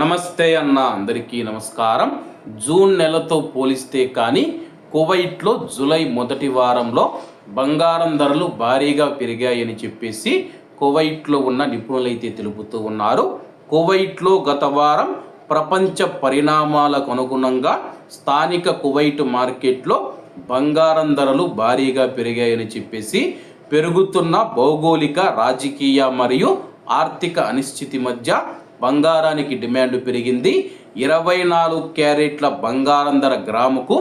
నమస్తే అన్న అందరికీ నమస్కారం. జూన్ నెలతో పోలిస్తే కానీ కువైట్లో జూలై మొదటి వారంలో బంగారం ధరలు భారీగా పెరిగాయని చెప్పేసి కువైట్లో ఉన్న నిపుణులైతే తెలుపుతూ ఉన్నారు. కువైట్లో గత వారం ప్రపంచ పరిణామాలకు అనుగుణంగా స్థానిక కువైట్ మార్కెట్లో బంగారం ధరలు భారీగా పెరిగాయని చెప్పేసి పెరుగుతున్న భౌగోళిక రాజకీయ మరియు ఆర్థిక అనిశ్చితి మధ్య బంగారానికి డిమాండ్ పెరిగింది. ఇరవై నాలుగు క్యారెట్ల బంగారం ధర గ్రాముకు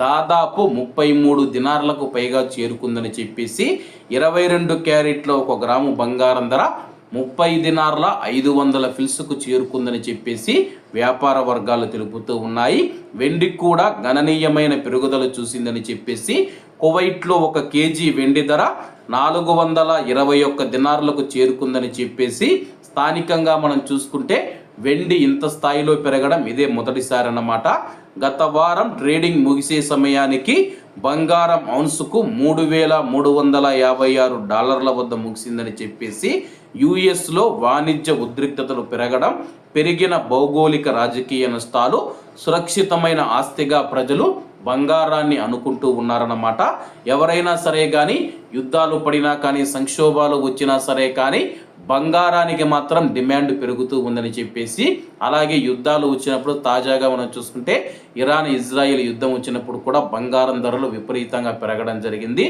దాదాపు ముప్పై మూడు దినార్లకు పైగా చేరుకుందని చెప్పేసి ఇరవై రెండు క్యారెట్ల ఒక గ్రాము బంగారం ధర ముప్పై దినార్ల ఐదు వందల ఫిల్స్కు చేరుకుందని చెప్పేసి వ్యాపార వర్గాలు తెలుపుతూ ఉన్నాయి. వెండి కూడా గణనీయమైన పెరుగుదల చూసిందని చెప్పేసి కువైట్లో ఒక కేజీ వెండి ధర నాలుగు వందల ఇరవై ఒక్క దినార్లకు చేరుకుందని చెప్పేసి స్థానికంగా మనం చూసుకుంటే వెండి ఇంత స్థాయిలో పెరగడం ఇదే మొదటిసారి అన్నమాట. గత వారం ట్రేడింగ్ ముగిసే సమయానికి బంగారం ఔన్సుకు మూడు వేల మూడు వందల యాభై ఆరు డాలర్ల వద్ద ముగిసిందని చెప్పేసి యుఎస్లో వాణిజ్య ఉద్రిక్తతలు పెరగడం పెరిగిన భౌగోళిక రాజకీయ నష్టాలు సురక్షితమైన ఆస్తిగా ప్రజలు బంగారాన్ని అనుకుంటూ ఉన్నారన్నమాట. ఎవరైనా సరే కానీ యుద్ధాలు పడినా కానీ సంక్షోభాలు వచ్చినా సరే కానీ బంగారానికి మాత్రం డిమాండ్ పెరుగుతూ ఉందని చెప్పేసి అలాగే యుద్ధాలు వచ్చినప్పుడు తాజాగా మనం చూసుకుంటే ఇరాన్ ఇజ్రాయిల్ యుద్ధం వచ్చినప్పుడు కూడా బంగారం ధరలు విపరీతంగా పెరగడం జరిగింది.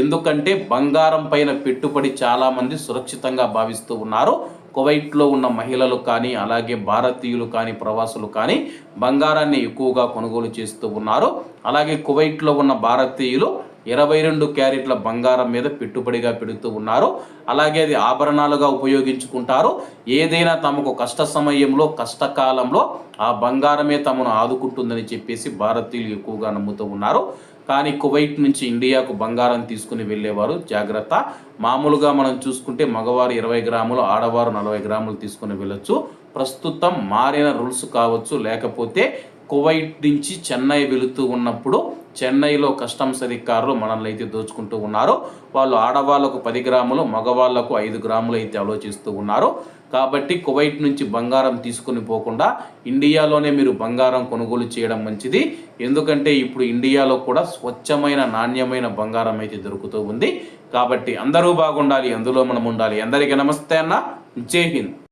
ఎందుకంటే బంగారం పైన పెట్టుబడి చాలామంది సురక్షితంగా భావిస్తూ ఉన్నారు. కువైట్లో ఉన్న మహిళలు కానీ అలాగే భారతీయులు కానీ ప్రవాసులు కానీ బంగారాన్ని ఎక్కువగా కొనుగోలు చేస్తూ ఉన్నారు. అలాగే కువైట్లో ఉన్న భారతీయులు ఇరవై రెండు క్యారెట్ల బంగారం మీద పెట్టుబడిగా పెడుతూ ఉన్నారు. అలాగే అది ఆభరణాలుగా ఉపయోగించుకుంటారు. ఏదైనా తమకు కష్ట సమయంలో కష్టకాలంలో ఆ బంగారమే తమను ఆదుకుంటుందని చెప్పేసి భారతీయులు ఎక్కువగా నమ్ముతూ ఉన్నారు. కానీ కువైట్ నుంచి ఇండియాకు బంగారం తీసుకుని వెళ్ళేవారు. జాగ్రత్త. మామూలుగా మనం చూసుకుంటే మగవారు ఇరవై గ్రాములు ఆడవారు నలభై గ్రాములు తీసుకుని వెళ్ళొచ్చు. ప్రస్తుతం మారిన రూల్స్ కావచ్చు లేకపోతే కువైట్ నుంచి చెన్నై వెళుతూ ఉన్నప్పుడు చెన్నైలో కస్టమ్స్ అధికారులు మనల్ని అయితే దోచుకుంటూ ఉన్నారు. వాళ్ళు ఆడవాళ్ళకు పది గ్రాములు మగవాళ్ళకు ఐదు గ్రాములు అయితే ఆలోచిస్తూ ఉన్నారు. కాబట్టి కువైట్ నుంచి బంగారం తీసుకుని పోకుండా ఇండియాలోనే మీరు బంగారం కొనుగోలు చేయడం మంచిది. ఎందుకంటే ఇప్పుడు ఇండియాలో కూడా స్వచ్ఛమైన నాణ్యమైన బంగారం అయితే దొరుకుతూ ఉంది. కాబట్టి అందరూ బాగుండాలి అందులో మనం ఉండాలి. అందరికీ నమస్తే అన్న. జై హింద్.